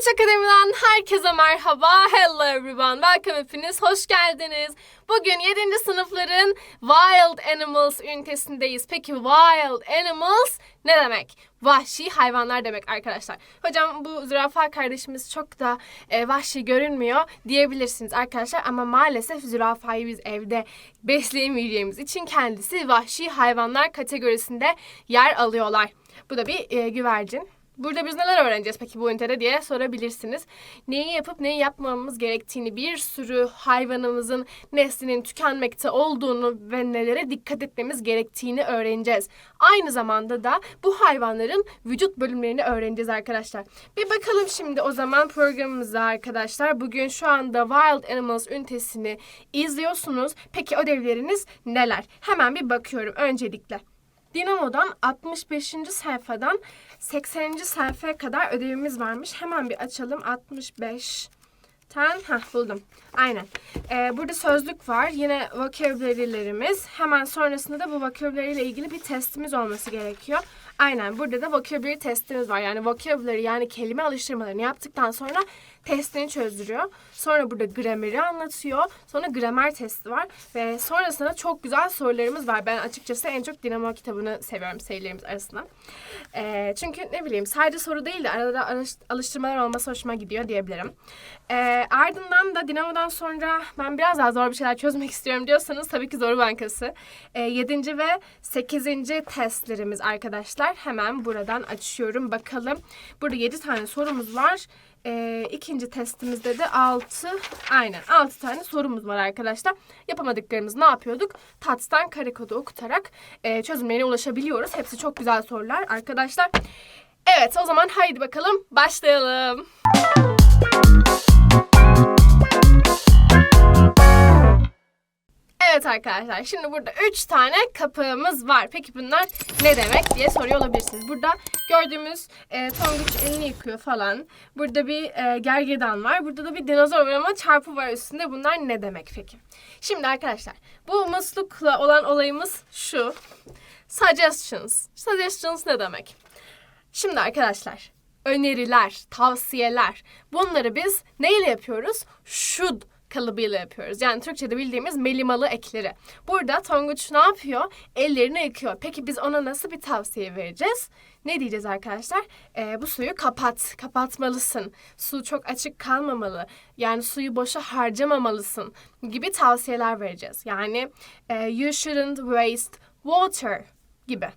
Tonguç Akademi'den herkese merhaba. Hello everyone. Welcome hepiniz. Hoş geldiniz. Bugün 7. sınıfların Wild Animals ünitesindeyiz. Peki Wild Animals ne demek? Vahşi hayvanlar demek arkadaşlar. Hocam bu zürafa kardeşimiz çok da e, vahşi görünmüyor diyebilirsiniz arkadaşlar. Ama maalesef zürafayı biz evde besleyemeyeceğimiz için kendisi vahşi hayvanlar kategorisinde yer alıyorlar. Bu da bir e, güvercin. Burada biz neler öğreneceğiz peki bu ünitede diye sorabilirsiniz. Neyi yapıp neyi yapmamamız gerektiğini, bir sürü hayvanımızın neslinin tükenmekte olduğunu ve nelere dikkat etmemiz gerektiğini öğreneceğiz. Aynı zamanda da bu hayvanların vücut bölümlerini öğreneceğiz arkadaşlar. Bir bakalım şimdi o zaman programımıza arkadaşlar. Bugün şu anda Wild Animals ünitesini izliyorsunuz. Peki ödevleriniz neler? Hemen bir bakıyorum öncelikle. Dinamo'dan 65. sayfadan 80. sayfaya kadar ödevimiz varmış. Hemen bir açalım. 65 ten Heh, buldum. Aynen. Ee, burada sözlük var. Yine vocabulary'lerimiz. Hemen sonrasında da bu vocabulary ile ilgili bir testimiz olması gerekiyor. Aynen. Burada da vocabulary testimiz var. Yani vocabulary yani kelime alıştırmalarını yaptıktan sonra testini çözdürüyor. Sonra burada grameri anlatıyor. Sonra gramer testi var. Ve sonrasında çok güzel sorularımız var. Ben açıkçası en çok Dinamo kitabını seviyorum serilerimiz arasında. Ee, çünkü ne bileyim sadece soru değil de arada alış- alıştırmalar olması hoşuma gidiyor diyebilirim. Ee, ardından da Dinamo'dan sonra ben biraz daha zor bir şeyler çözmek istiyorum diyorsanız tabii ki Zoru Bankası. Ee, 7. ve 8. testlerimiz arkadaşlar. Hemen buradan açıyorum bakalım. Burada 7 tane sorumuz var. Ee, ikinci testimizde de 6 aynen 6 tane sorumuz var arkadaşlar. Yapamadıklarımız ne yapıyorduk? TATS'tan kare kodu okutarak e, çözümlerine ulaşabiliyoruz. Hepsi çok güzel sorular arkadaşlar. Evet o zaman haydi bakalım başlayalım. Evet arkadaşlar şimdi burada 3 tane kapağımız var. Peki bunlar ne demek diye soruyor olabilirsiniz. Burada gördüğümüz e, tonguç elini yıkıyor falan. Burada bir e, gergedan var. Burada da bir dinozor var ama çarpı var üstünde. Bunlar ne demek peki? Şimdi arkadaşlar bu muslukla olan olayımız şu. Suggestions. Suggestions ne demek? Şimdi arkadaşlar öneriler, tavsiyeler bunları biz neyle yapıyoruz? Should kalıbıyla yapıyoruz. Yani Türkçe'de bildiğimiz melimalı ekleri. Burada Tonguç ne yapıyor? Ellerini yıkıyor. Peki biz ona nasıl bir tavsiye vereceğiz? Ne diyeceğiz arkadaşlar? Ee, bu suyu kapat, kapatmalısın. Su çok açık kalmamalı. Yani suyu boşa harcamamalısın gibi tavsiyeler vereceğiz. Yani e, you shouldn't waste water gibi.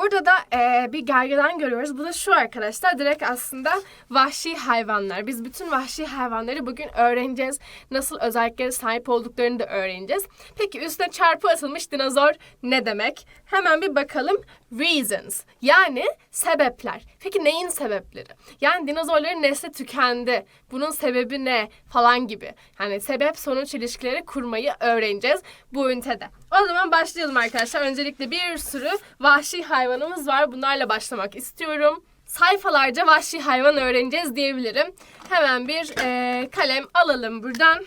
Burada da e, bir gergedan görüyoruz. Bu da şu arkadaşlar. Direkt aslında vahşi hayvanlar. Biz bütün vahşi hayvanları bugün öğreneceğiz. Nasıl özelliklere sahip olduklarını da öğreneceğiz. Peki üstüne çarpı atılmış dinozor ne demek? Hemen bir bakalım. Reasons. Yani sebepler. Peki neyin sebepleri? Yani dinozorların nesli tükendi. Bunun sebebi ne? Falan gibi. Yani sebep sonuç ilişkileri kurmayı öğreneceğiz bu ünitede. O zaman başlayalım arkadaşlar. Öncelikle bir sürü vahşi hayvanımız var. Bunlarla başlamak istiyorum. Sayfalarca vahşi hayvan öğreneceğiz diyebilirim. Hemen bir eee, kalem alalım buradan.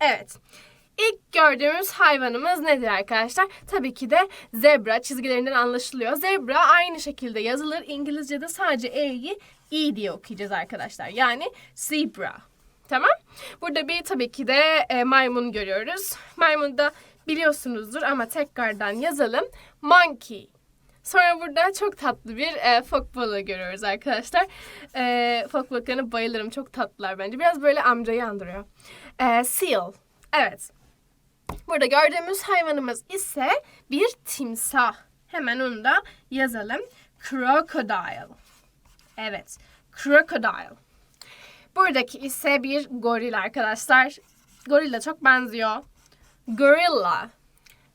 Evet. İlk gördüğümüz hayvanımız nedir arkadaşlar? Tabii ki de zebra çizgilerinden anlaşılıyor. Zebra aynı şekilde yazılır. İngilizce'de sadece E'yi E diye okuyacağız arkadaşlar. Yani zebra. Tamam. Burada bir tabii ki de e, maymun görüyoruz. Maymun da biliyorsunuzdur ama tekrardan yazalım. Monkey. Sonra burada çok tatlı bir e, fok balığı görüyoruz arkadaşlar. E, fok balıklarına bayılırım. Çok tatlılar bence. Biraz böyle amcayı andırıyor. E, seal. Evet. Burada gördüğümüz hayvanımız ise bir timsah. Hemen onu da yazalım. Crocodile. Evet. Crocodile. Buradaki ise bir goril arkadaşlar. Gorilla çok benziyor. Gorilla.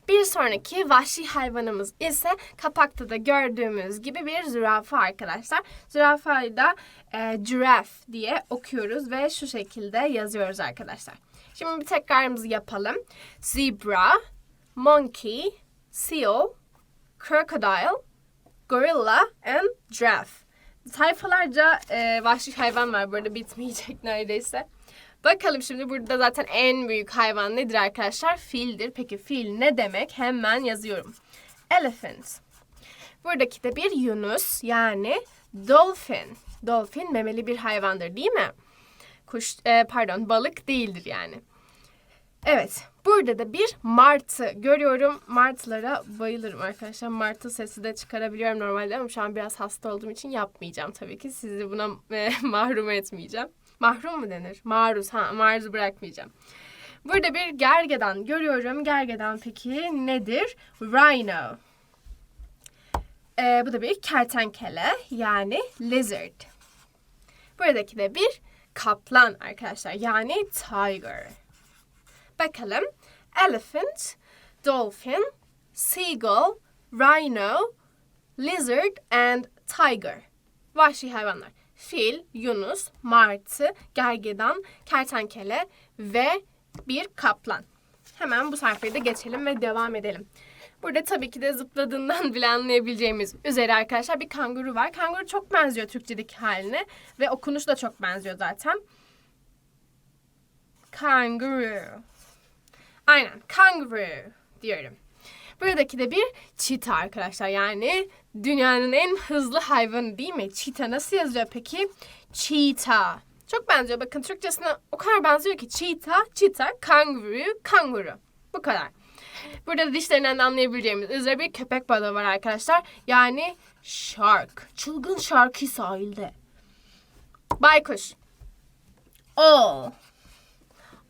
Bir sonraki vahşi hayvanımız ise kapakta da gördüğümüz gibi bir zürafa arkadaşlar. Zürafayı da e, giraffe diye okuyoruz ve şu şekilde yazıyoruz arkadaşlar. Şimdi bir tekrarımızı yapalım. Zebra, monkey, seal, crocodile, gorilla and giraffe. Sayfalarca e, vahşi hayvan var burada bitmeyecek neredeyse. Bakalım şimdi burada zaten en büyük hayvan nedir arkadaşlar? Fildir. Peki fil ne demek? Hemen yazıyorum. Elephant. Buradaki de bir yunus yani dolphin. Dolphin memeli bir hayvandır değil mi? Kuş, e, pardon balık değildir yani. Evet. Burada da bir martı görüyorum. Martılara bayılırım arkadaşlar. Martı sesi de çıkarabiliyorum normalde ama şu an biraz hasta olduğum için yapmayacağım tabii ki. Sizi buna e, mahrum etmeyeceğim. Mahrum mu denir? Maruz. Ha, maruz bırakmayacağım. Burada bir gergedan görüyorum. Gergedan peki nedir? Rhino. Ee, bu da bir kertenkele yani lizard. Buradaki de bir kaplan arkadaşlar yani tiger. Bakalım. Elephant, dolphin, seagull, rhino, lizard and tiger. Vahşi hayvanlar. Fil, yunus, martı, gergedan, kertenkele ve bir kaplan. Hemen bu sayfayı da geçelim ve devam edelim. Burada tabii ki de zıpladığından bile anlayabileceğimiz üzere arkadaşlar bir kanguru var. Kanguru çok benziyor Türkçedeki haline ve okunuş da çok benziyor zaten. Kangaroo. Aynen kangaroo diyorum. Buradaki de bir çita arkadaşlar. Yani dünyanın en hızlı hayvanı değil mi? Çita nasıl yazıyor peki? Cheetah. Çok benziyor. Bakın Türkçesine o kadar benziyor ki cheetah, cheetah, kangaroo, kanguru. Bu kadar. Burada da dişlerinden de anlayabileceğimiz üzere bir köpek balığı var arkadaşlar. Yani shark. Çılgın sharky sahilde. Baykuş. All.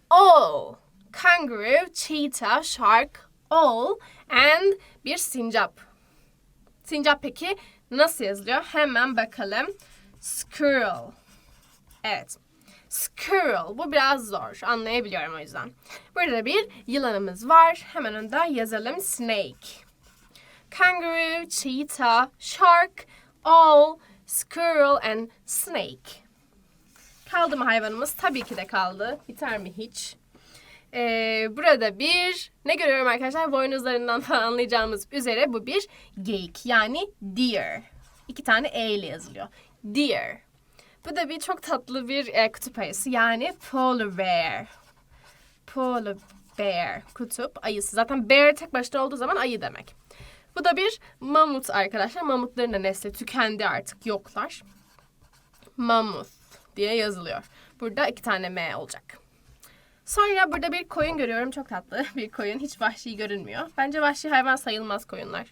All. Kangaroo, cheetah, shark, all and bir sincap. Sincap peki nasıl yazılıyor? Hemen bakalım. Squirrel. Evet. Squirrel. Bu biraz zor. Anlayabiliyorum o yüzden. Burada bir yılanımız var. Hemen onu da yazalım. Snake. Kangaroo, cheetah, shark, all, squirrel and snake. Kaldı mı hayvanımız? Tabii ki de kaldı. Biter mi hiç? Ee, burada bir ne görüyorum arkadaşlar? Boynuzlarından falan anlayacağımız üzere bu bir geyik. Yani deer. İki tane E ile yazılıyor. Deer. Bu da bir çok tatlı bir e, kutup ayısı. Yani polar bear. Polar bear. Kutup ayısı. Zaten bear tek başına olduğu zaman ayı demek. Bu da bir mamut arkadaşlar. Mamutların da nesli tükendi artık yoklar. Mamut diye yazılıyor. Burada iki tane M olacak. Sonra burada bir koyun görüyorum. Çok tatlı bir koyun. Hiç vahşi görünmüyor. Bence vahşi hayvan sayılmaz koyunlar.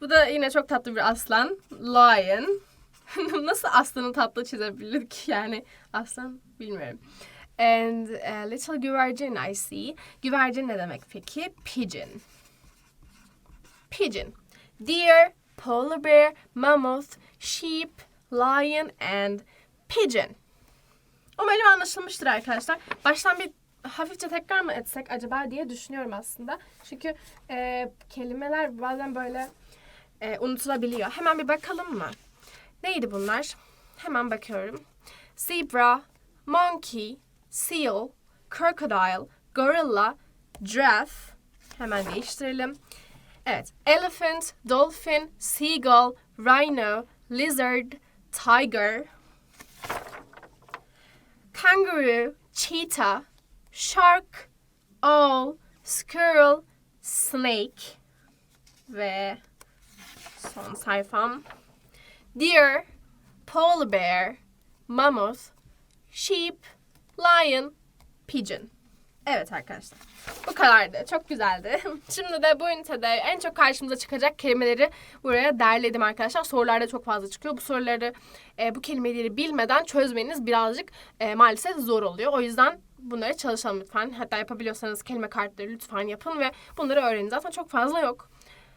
Bu da yine çok tatlı bir aslan. Lion. Nasıl aslanı tatlı çizebildik yani aslan bilmiyorum. And a little güvercin I see. Güvercin ne demek peki? Pigeon. Pigeon. Deer, polar bear, mammoth, sheep, lion and pigeon. Umarım anlaşılmıştır arkadaşlar. Baştan bir hafifçe tekrar mı etsek acaba diye düşünüyorum aslında. Çünkü e, kelimeler bazen böyle e, unutulabiliyor. Hemen bir bakalım mı? Neydi bunlar? Hemen bakıyorum. Zebra, monkey, seal, crocodile, gorilla, giraffe. Hemen değiştirelim. Evet. Elephant, dolphin, seagull, rhino, lizard, tiger, kangaroo, cheetah, shark, owl, squirrel, snake ve son sayfam deer, polar bear, mammoth, sheep, lion, pigeon. Evet arkadaşlar. Bu kadardı. Çok güzeldi. Şimdi de bu ünitede en çok karşımıza çıkacak kelimeleri buraya derledim arkadaşlar. Sorularda çok fazla çıkıyor. Bu soruları, e, bu kelimeleri bilmeden çözmeniz birazcık e, maalesef zor oluyor. O yüzden bunları çalışalım lütfen. Hatta yapabiliyorsanız kelime kartları lütfen yapın ve bunları öğrenin. Zaten çok fazla yok.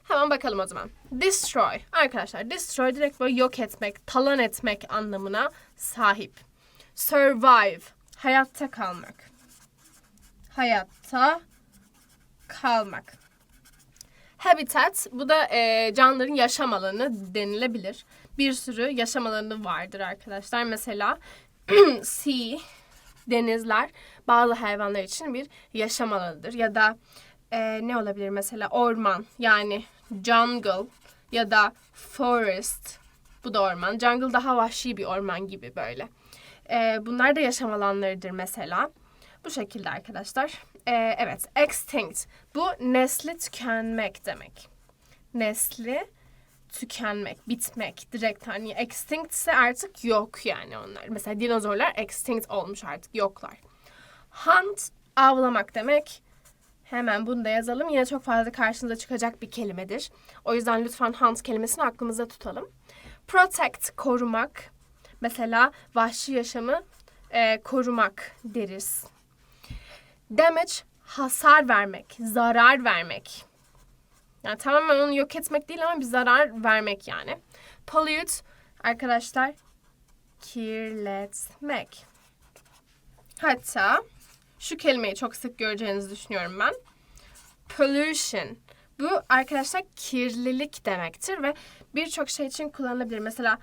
Hemen bakalım o zaman. Destroy. Arkadaşlar destroy direkt böyle yok etmek, talan etmek anlamına sahip. Survive. Hayatta kalmak. Hayatta kalmak. Habitat bu da e, canlıların yaşam alanı denilebilir. Bir sürü yaşam alanı vardır arkadaşlar. Mesela sea, denizler bazı hayvanlar için bir yaşam alanıdır. Ya da e, ne olabilir mesela orman yani jungle ya da forest bu da orman. Jungle daha vahşi bir orman gibi böyle. E, bunlar da yaşam alanlarıdır mesela. Bu şekilde arkadaşlar. E, evet extinct bu nesli tükenmek demek. Nesli tükenmek, bitmek direkt hani extinct ise artık yok yani onlar. Mesela dinozorlar extinct olmuş artık yoklar. Hunt avlamak demek. Hemen bunu da yazalım. Yine çok fazla karşınıza çıkacak bir kelimedir. O yüzden lütfen hunt kelimesini aklımızda tutalım. Protect korumak. Mesela vahşi yaşamı e, korumak deriz. Damage hasar vermek, zarar vermek. Yani tamamen onu yok etmek değil ama bir zarar vermek yani. Pollute arkadaşlar kirletmek. Hatta şu kelimeyi çok sık göreceğinizi düşünüyorum ben. Pollution. Bu arkadaşlar kirlilik demektir ve birçok şey için kullanılabilir. Mesela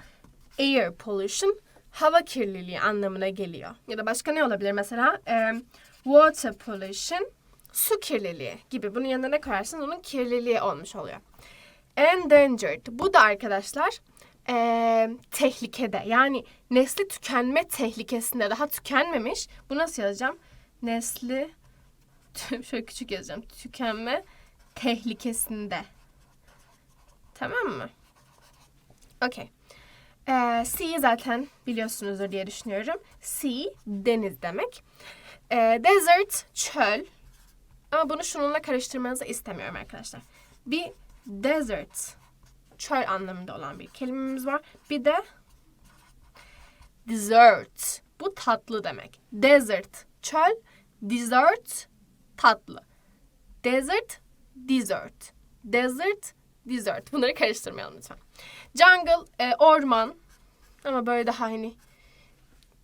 air pollution hava kirliliği anlamına geliyor. Ya da başka ne olabilir mesela? Ee, water pollution su kirliliği gibi. Bunun yanına ne koyarsanız onun kirliliği olmuş oluyor. Endangered. Bu da arkadaşlar ee, tehlikede. Yani nesli tükenme tehlikesinde. Daha tükenmemiş. Bu nasıl yazacağım? Nesli şöyle küçük yazacağım. Tükenme tehlikesinde. Tamam mı? Okey. Ee, sea zaten biliyorsunuzdur diye düşünüyorum. Sea deniz demek. Ee, desert çöl. Ama bunu şununla karıştırmanızı istemiyorum arkadaşlar. Bir desert çöl anlamında olan bir kelimemiz var. Bir de dessert. Bu tatlı demek. Desert çöl, dessert tatlı. Desert, dessert. Desert, dessert. Bunları karıştırmayalım lütfen. Jungle, e, orman. Ama böyle daha hani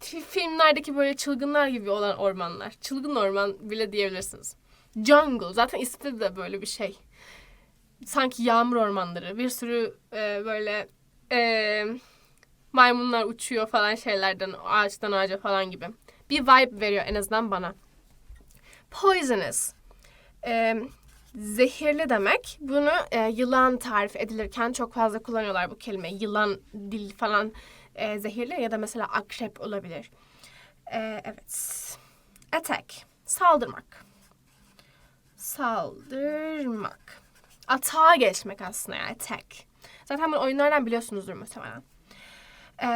fi- filmlerdeki böyle çılgınlar gibi olan ormanlar. Çılgın orman bile diyebilirsiniz. Jungle. Zaten ismi de böyle bir şey. Sanki yağmur ormanları. Bir sürü e, böyle e, maymunlar uçuyor falan şeylerden. Ağaçtan ağaca falan gibi. Bir vibe veriyor en azından bana. Poisonous. E, zehirli demek. Bunu e, yılan tarif edilirken çok fazla kullanıyorlar bu kelimeyi. Yılan dil falan e, zehirli ya da mesela akrep olabilir. E, evet. Attack. Saldırmak. Saldırmak. Atağa geçmek aslında yani attack. Zaten bunu oyunlardan biliyorsunuzdur muhtemelen. E,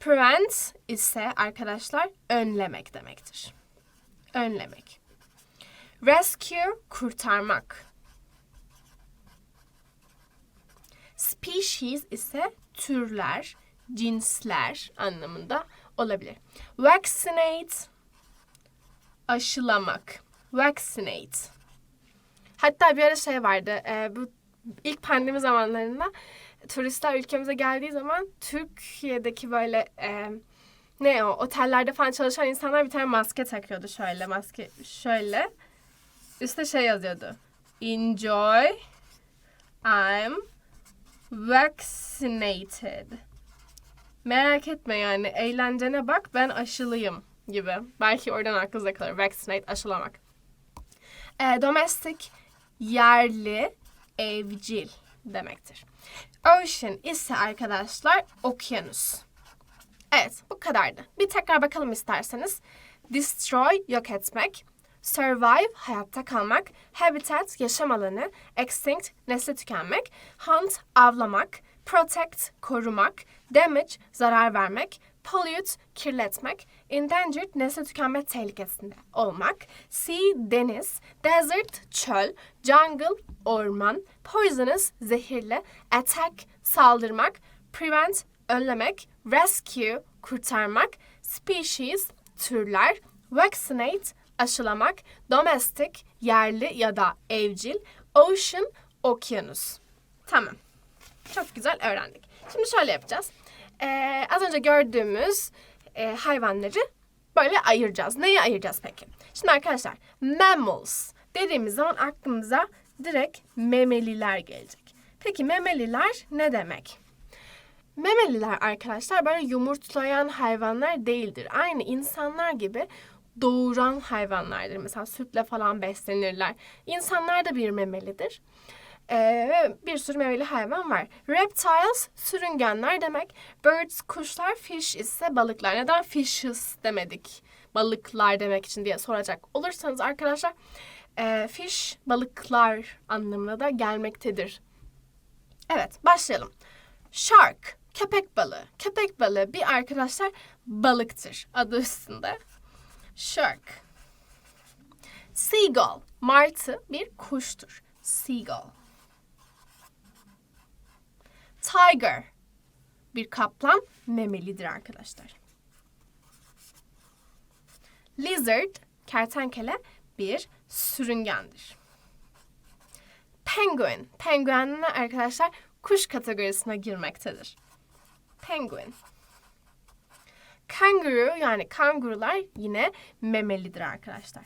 prevent ise arkadaşlar önlemek demektir. Önlemek. Rescue kurtarmak. Species ise türler, cinsler anlamında olabilir. Vaccinate aşılamak. Vaccinate. Hatta bir ara şey vardı. e, bu ilk pandemi zamanlarında turistler ülkemize geldiği zaman Türkiye'deki böyle e, ne o otellerde falan çalışan insanlar bir tane maske takıyordu şöyle maske şöyle. Üstte şey yazıyordu. Enjoy. I'm vaccinated. Merak etme yani eğlencene bak ben aşılıyım gibi. Belki oradan aklınıza kalır. Vaccinate aşılamak. E, domestic yerli evcil demektir. Ocean ise arkadaşlar okyanus. Evet bu kadardı. Bir tekrar bakalım isterseniz. Destroy yok etmek. Survive hayatta kalmak. Habitat yaşam alanı. Extinct nesli tükenmek. Hunt avlamak. Protect korumak. Damage zarar vermek. Pollute kirletmek. Endangered nesli tükenme tehlikesinde olmak. Sea deniz. Desert çöl. Jungle orman. Poisonous zehirli. Attack saldırmak. Prevent önlemek. Rescue kurtarmak. Species türler. Vaccinate aşılamak. Domestic yerli ya da evcil. Ocean okyanus. Tamam. Çok güzel öğrendik. Şimdi şöyle yapacağız. Ee, az önce gördüğümüz e, hayvanları böyle ayıracağız. Neyi ayıracağız peki? Şimdi arkadaşlar mammals dediğimiz zaman aklımıza direkt memeliler gelecek. Peki memeliler ne demek? Memeliler arkadaşlar böyle yumurtlayan hayvanlar değildir. Aynı insanlar gibi doğuran hayvanlardır. Mesela sütle falan beslenirler. İnsanlar da bir memelidir. Ee, bir sürü memeli hayvan var. Reptiles sürüngenler demek. Birds kuşlar, fish ise balıklar. Neden fishes demedik? Balıklar demek için diye soracak olursanız arkadaşlar e, fish balıklar anlamına da gelmektedir. Evet başlayalım. Shark, köpek balığı. Köpek balığı bir arkadaşlar balıktır adı üstünde. Shark. Seagull, martı bir kuştur. Seagull. Tiger, bir kaplan memelidir arkadaşlar. Lizard, kertenkele bir sürüngendir. Penguin, penguenler arkadaşlar kuş kategorisine girmektedir. Penguin. Kangaroo yani kangurular yine memelidir arkadaşlar.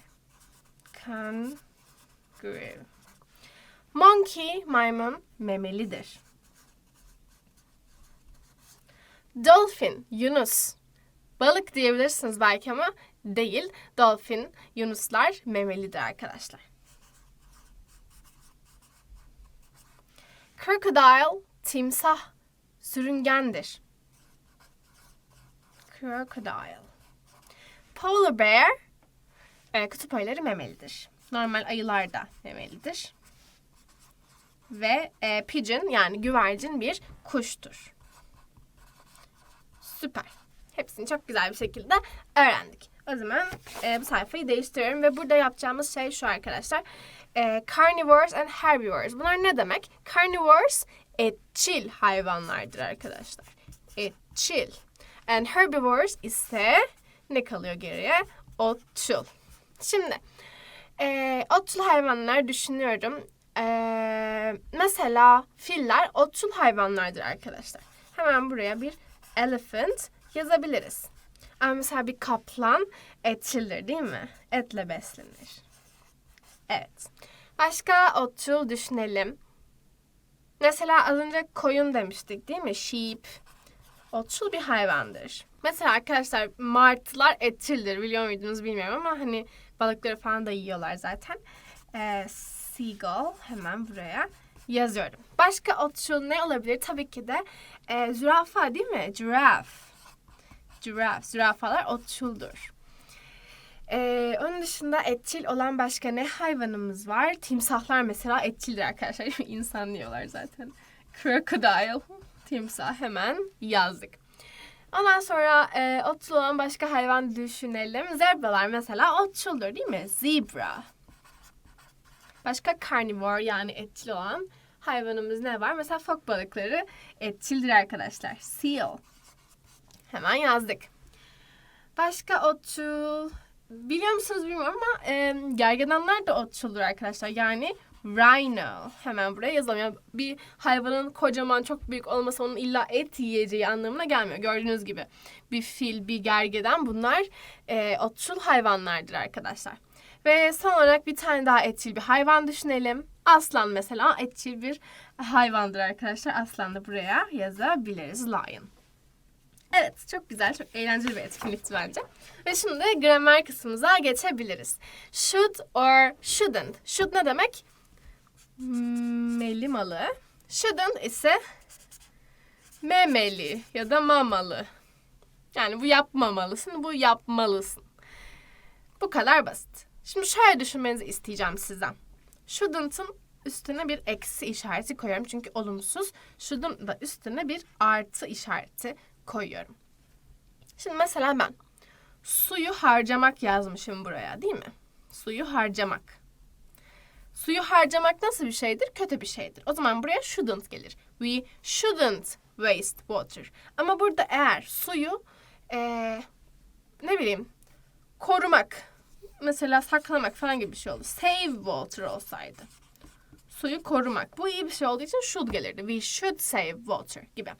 Kangaroo. Monkey maymun memelidir. Dolphin yunus. Balık diyebilirsiniz belki ama değil. Dolphin yunuslar memelidir arkadaşlar. Crocodile timsah sürüngendir. Crocodile. Polar bear e, kutup ayıları memelidir. Normal ayılar da memelidir. Ve e, pigeon yani güvercin bir kuştur. Süper. Hepsini çok güzel bir şekilde öğrendik. O zaman e, bu sayfayı değiştiriyorum ve burada yapacağımız şey şu arkadaşlar. E, carnivores and herbivores. Bunlar ne demek? Carnivores etçil hayvanlardır arkadaşlar. Etçil. And herbivores ise ne kalıyor geriye? Otçul. Şimdi e, otçul hayvanlar düşünüyorum. E, mesela filler otçul hayvanlardır arkadaşlar. Hemen buraya bir elephant yazabiliriz. Ama mesela bir kaplan etçildir değil mi? Etle beslenir. Evet. Başka otçul düşünelim. Mesela az önce koyun demiştik değil mi? Sheep. Otçul bir hayvandır. Mesela arkadaşlar martılar etçildir. Biliyor muydunuz bilmiyorum ama hani balıkları falan da yiyorlar zaten. Ee, seagull hemen buraya yazıyorum. Başka otçul ne olabilir? Tabii ki de e, zürafa değil mi? Giraffe. Giraffe. Zürafalar otçuldur. Ee, onun dışında etçil olan başka ne hayvanımız var? Timsahlar mesela etçildir arkadaşlar. İnsan yiyorlar zaten. Crocodile. Timsah hemen yazdık. Ondan sonra e, otçul olan başka hayvan düşünelim. Zebralar mesela otçuldur değil mi? Zebra. Başka carnivore yani etçil olan hayvanımız ne var? Mesela fok balıkları etçildir arkadaşlar. Seal. Hemen yazdık. Başka otçul biliyor musunuz bilmiyorum ama e, gergedanlar da otçuldur arkadaşlar. Yani rhino. Hemen buraya yazalım. Yani bir hayvanın kocaman çok büyük olması onun illa et yiyeceği anlamına gelmiyor. Gördüğünüz gibi bir fil, bir gergedan bunlar e, otçul hayvanlardır arkadaşlar. Ve son olarak bir tane daha etçil bir hayvan düşünelim. Aslan mesela etçil bir hayvandır arkadaşlar. Aslan da buraya yazabiliriz. Lion. Evet, çok güzel, çok eğlenceli bir etkinlikti bence. Ve şimdi gramer kısmımıza geçebiliriz. Should or shouldn't. Should ne demek? Melimalı. Shouldn't ise memeli ya da mamalı. Yani bu yapmamalısın, bu yapmalısın. Bu kadar basit. Şimdi şöyle düşünmenizi isteyeceğim sizden. Shouldn't'ın üstüne bir eksi işareti koyuyorum çünkü olumsuz. Shouldn't da üstüne bir artı işareti koyuyorum. Şimdi mesela ben suyu harcamak yazmışım buraya değil mi? Suyu harcamak. Suyu harcamak nasıl bir şeydir? Kötü bir şeydir. O zaman buraya shouldn't gelir. We shouldn't waste water. Ama burada eğer suyu ee, ne bileyim korumak, mesela saklamak falan gibi bir şey oldu. Save water olsaydı. Suyu korumak. Bu iyi bir şey olduğu için should gelirdi. We should save water gibi.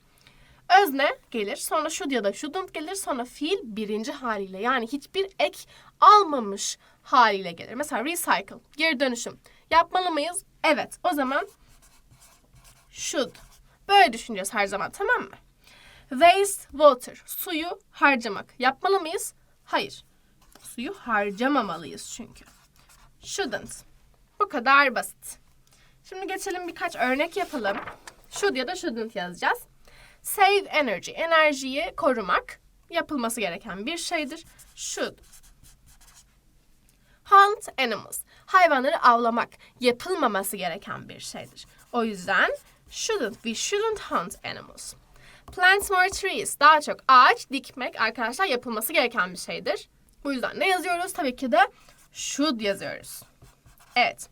Özne gelir, sonra should ya da shouldn't gelir, sonra fiil birinci haliyle yani hiçbir ek almamış haliyle gelir. Mesela recycle, geri dönüşüm. Yapmalı mıyız? Evet. O zaman should. Böyle düşüneceğiz her zaman tamam mı? Waste water. Suyu harcamak. Yapmalı mıyız? Hayır. Suyu harcamamalıyız çünkü. Shouldn't. Bu kadar basit. Şimdi geçelim birkaç örnek yapalım. Should ya da shouldn't yazacağız. Save energy. Enerjiyi korumak yapılması gereken bir şeydir. Should. Hunt animals. Hayvanları avlamak yapılmaması gereken bir şeydir. O yüzden shouldn't. We shouldn't hunt animals. Plant more trees. Daha çok ağaç dikmek arkadaşlar yapılması gereken bir şeydir. Bu yüzden ne yazıyoruz? Tabii ki de should yazıyoruz. Evet.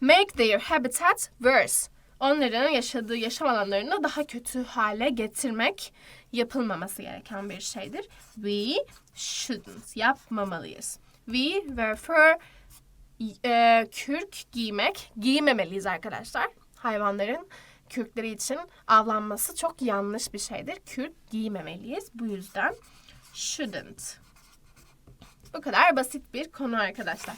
Make their habitat worse. Onların yaşadığı yaşam alanlarını daha kötü hale getirmek yapılmaması gereken bir şeydir. We shouldn't. Yapmamalıyız. We therefore e, kürk giymek giymemeliyiz arkadaşlar. Hayvanların kürkleri için avlanması çok yanlış bir şeydir. Kürk giymemeliyiz. Bu yüzden shouldn't. Bu kadar basit bir konu arkadaşlar.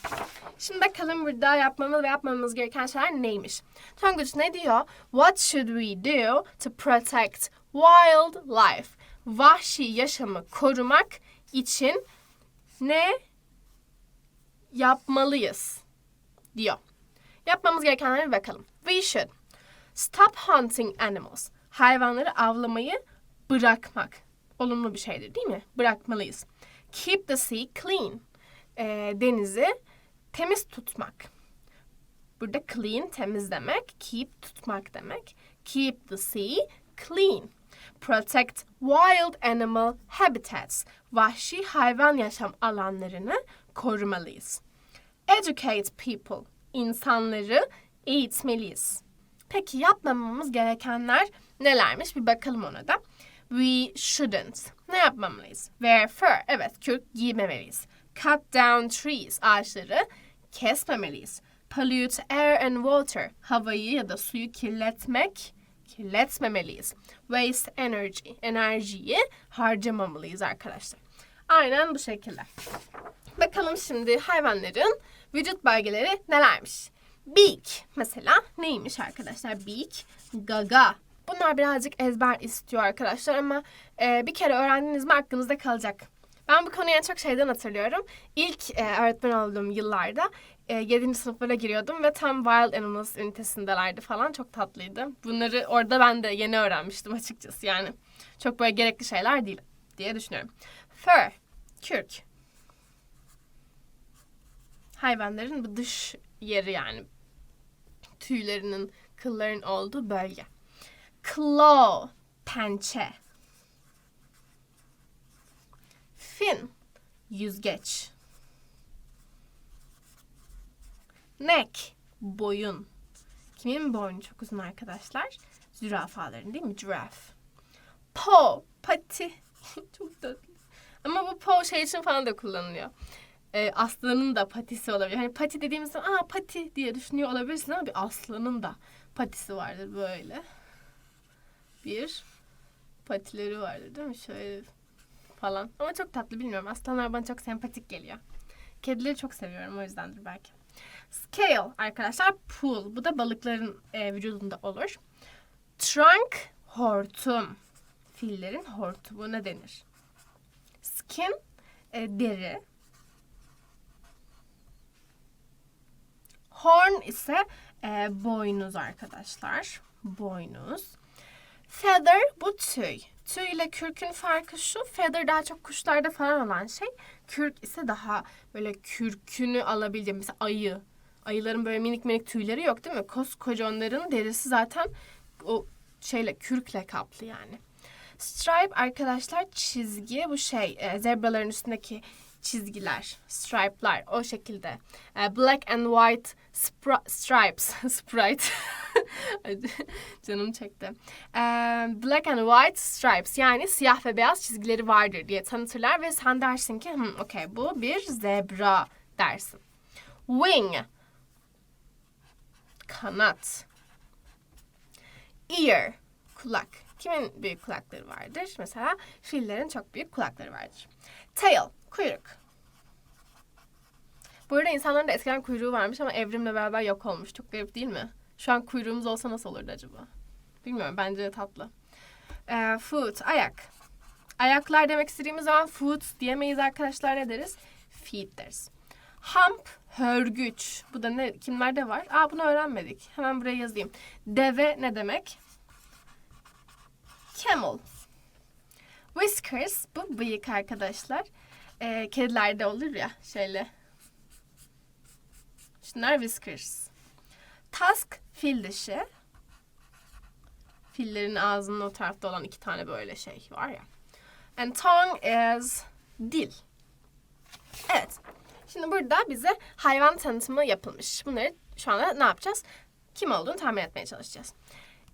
Şimdi bakalım burada yapmamız ve yapmamamız gereken şeyler neymiş? Tonguç ne diyor? What should we do to protect wildlife? Vahşi yaşamı korumak için ne yapmalıyız? diyor. Yapmamız gerekenlere bakalım. We should stop hunting animals. Hayvanları avlamayı bırakmak. Olumlu bir şeydir değil mi? Bırakmalıyız. Keep the sea clean. Ee, denizi temiz tutmak. Burada clean temiz demek. Keep tutmak demek. Keep the sea clean. Protect wild animal habitats. Vahşi hayvan yaşam alanlarını korumalıyız. Educate people. İnsanları eğitmeliyiz. Peki yapmamamız gerekenler nelermiş? Bir bakalım ona da. We shouldn't. Ne yapmamalıyız? Wear fur. Evet, kürk giymemeliyiz. Cut down trees. Ağaçları kesmemeliyiz. Pollute air and water. Havayı ya da suyu kirletmek, kirletmemeliyiz. Waste energy. Enerjiyi harcamamalıyız arkadaşlar. Aynen bu şekilde. Bakalım şimdi hayvanların vücut bölgeleri nelermiş? Beak mesela neymiş arkadaşlar? Beak, gaga. Bunlar birazcık ezber istiyor arkadaşlar ama e, bir kere öğrendiğiniz mi aklınızda kalacak. Ben bu konuyu çok şeyden hatırlıyorum. İlk e, öğretmen olduğum yıllarda e, 7. sınıflara giriyordum ve tam Wild Animals ünitesindelerdi falan. Çok tatlıydı. Bunları orada ben de yeni öğrenmiştim açıkçası yani. Çok böyle gerekli şeyler değil diye düşünüyorum. Fur, kürk. Hayvanların bu dış yeri yani tüylerinin, kılların olduğu bölge. Claw, pençe. Fin, yüzgeç. Neck, boyun. Kimin boynu çok uzun arkadaşlar? Zürafaların değil mi? Giraffe. Paw, pati. çok tatlı. Ama bu paw şey için falan da kullanılıyor. Ee, aslanın da patisi olabilir. Hani pati dediğimiz zaman aa pati diye düşünüyor olabilirsin ama bir aslanın da patisi vardır böyle. Bir patileri vardır değil mi? Şöyle falan. Ama çok tatlı bilmiyorum. Aslanlar bana çok sempatik geliyor. Kedileri çok seviyorum o yüzdendir belki. Scale arkadaşlar pool. Bu da balıkların e, vücudunda olur. Trunk hortum. Fillerin hortumuna denir. Skin e, deri. Horn ise e, boynuz arkadaşlar. Boynuz. Feather bu tüy. Tüy ile kürkün farkı şu. Feather daha çok kuşlarda falan olan şey. Kürk ise daha böyle kürkünü alabildiğim mesela ayı. Ayıların böyle minik minik tüyleri yok değil mi? Koskoca onların derisi zaten o şeyle kürkle kaplı yani. Stripe arkadaşlar çizgi bu şey e, zebraların üstündeki çizgiler, stripe'lar o şekilde. E, black and white spri- stripes, sprite. Canım çekti. E, black and white stripes yani siyah ve beyaz çizgileri vardır diye tanıtırlar ve sen dersin ki hmm, okey bu bir zebra dersin. Wing kanat. Ear kulak. Kimin büyük kulakları vardır? Mesela fillerin çok büyük kulakları vardır. Tail kuyruk. Bu arada insanların da eskiden kuyruğu varmış ama evrimle beraber yok olmuş. Çok garip değil mi? Şu an kuyruğumuz olsa nasıl olurdu acaba? Bilmiyorum bence tatlı. Ee, foot ayak. Ayaklar demek istediğimiz zaman foot diyemeyiz arkadaşlar ne deriz? Feet deriz. Hump hörgüç. Bu da ne kimlerde var? Aa bunu öğrenmedik. Hemen buraya yazayım. Deve ne demek? Camel. Whiskers bu bıyık arkadaşlar. Ee, kedilerde olur ya şöyle. Şunlar whiskers. Tusk fil dişi. Fillerin ağzının o tarafta olan iki tane böyle şey var ya. And tongue is dil. Evet. Şimdi burada bize hayvan tanıtımı yapılmış. Bunları şu anda ne yapacağız? Kim olduğunu tahmin etmeye çalışacağız.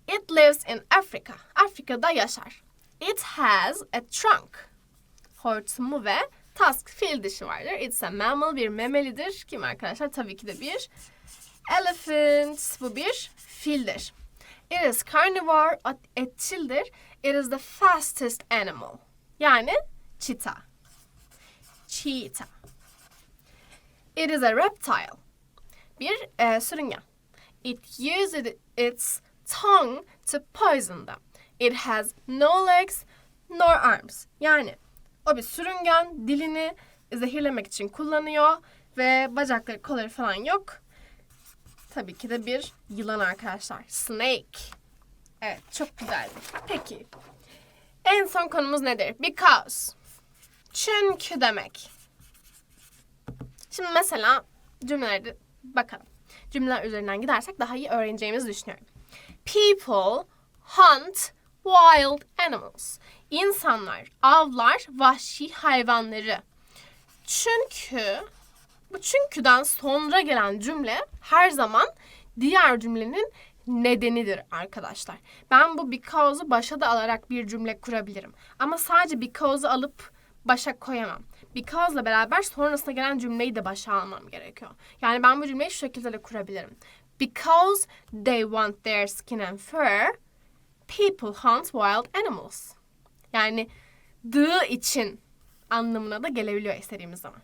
It lives in Africa. Afrika'da yaşar. It has a trunk. Hortumu ve tusk fil dişi vardır. It's a mammal bir memelidir. Kim arkadaşlar? Tabii ki de bir elephant. Bu bir fildir. It is carnivore. Etçildir. It is the fastest animal. Yani çita. Cheetah. It is a reptile. Bir e, sürüngen. It uses its tongue to poison them. It has no legs nor arms. Yani o bir sürüngen dilini zehirlemek için kullanıyor ve bacakları kolları falan yok. Tabii ki de bir yılan arkadaşlar. Snake. Evet çok güzeldi. Peki. En son konumuz nedir? Because. Çünkü demek. Şimdi mesela cümlelerde bakalım. Cümleler üzerinden gidersek daha iyi öğreneceğimizi düşünüyorum. People hunt wild animals. İnsanlar avlar vahşi hayvanları. Çünkü bu çünküden sonra gelen cümle her zaman diğer cümlenin nedenidir arkadaşlar. Ben bu because'u başa da alarak bir cümle kurabilirim. Ama sadece because'u alıp başa koyamam. Because'la beraber sonrasında gelen cümleyi de başa almam gerekiyor. Yani ben bu cümleyi şu şekilde de kurabilirim. Because they want their skin and fur, people hunt wild animals. Yani dığı için anlamına da gelebiliyor istediğimiz zaman.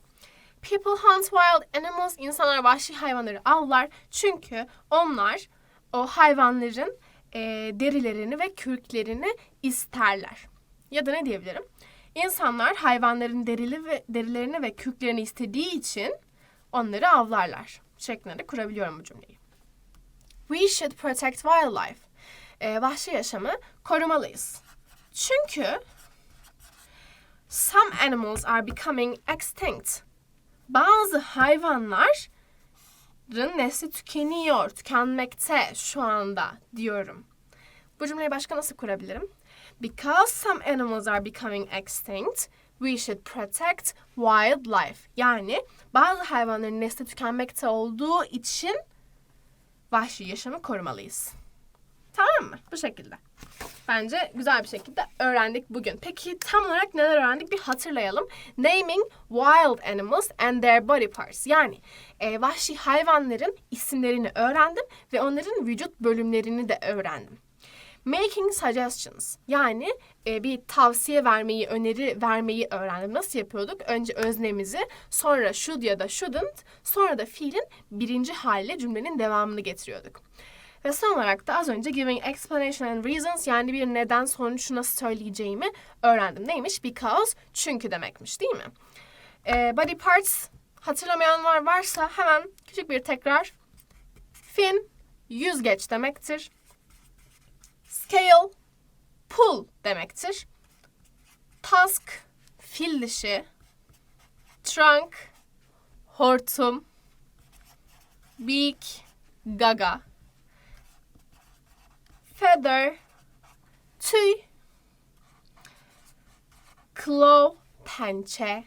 People hunt wild animals. İnsanlar vahşi hayvanları avlar. Çünkü onlar o hayvanların e, derilerini ve kürklerini isterler. Ya da ne diyebilirim? İnsanlar hayvanların derili ve derilerini ve kürklerini istediği için onları avlarlar. Şeklinde de kurabiliyorum bu cümleyi. We should protect wildlife. E, vahşi yaşamı korumalıyız. Çünkü some animals are becoming extinct. Bazı hayvanların nesli tükeniyor, tükenmekte şu anda diyorum. Bu cümleyi başka nasıl kurabilirim? Because some animals are becoming extinct, we should protect wildlife. Yani bazı hayvanların nesli tükenmekte olduğu için vahşi yaşamı korumalıyız. Tamam mı? Bu şekilde. Bence güzel bir şekilde öğrendik bugün. Peki tam olarak neler öğrendik bir hatırlayalım. Naming wild animals and their body parts. Yani e, vahşi hayvanların isimlerini öğrendim ve onların vücut bölümlerini de öğrendim. Making suggestions yani e, bir tavsiye vermeyi, öneri vermeyi öğrendim. Nasıl yapıyorduk? Önce öznemizi, sonra should ya da shouldn't, sonra da fiilin birinci haliyle cümlenin devamını getiriyorduk. Ve son olarak da az önce giving explanation and reasons yani bir neden sonuç nasıl söyleyeceğimi öğrendim. Neymiş? Because, çünkü demekmiş değil mi? Ee, body parts hatırlamayanlar varsa hemen küçük bir tekrar. Fin, yüzgeç demektir. Scale, pull demektir. Tusk, fil dişi. Trunk, hortum. Beak, gaga feather, tüy, claw, pençe,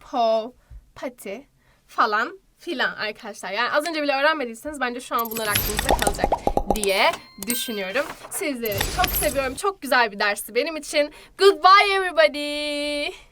paw, pati falan filan arkadaşlar. Yani az önce bile öğrenmediyseniz bence şu an bunlar aklınızda kalacak diye düşünüyorum. Sizleri çok seviyorum. Çok güzel bir dersti benim için. Goodbye everybody.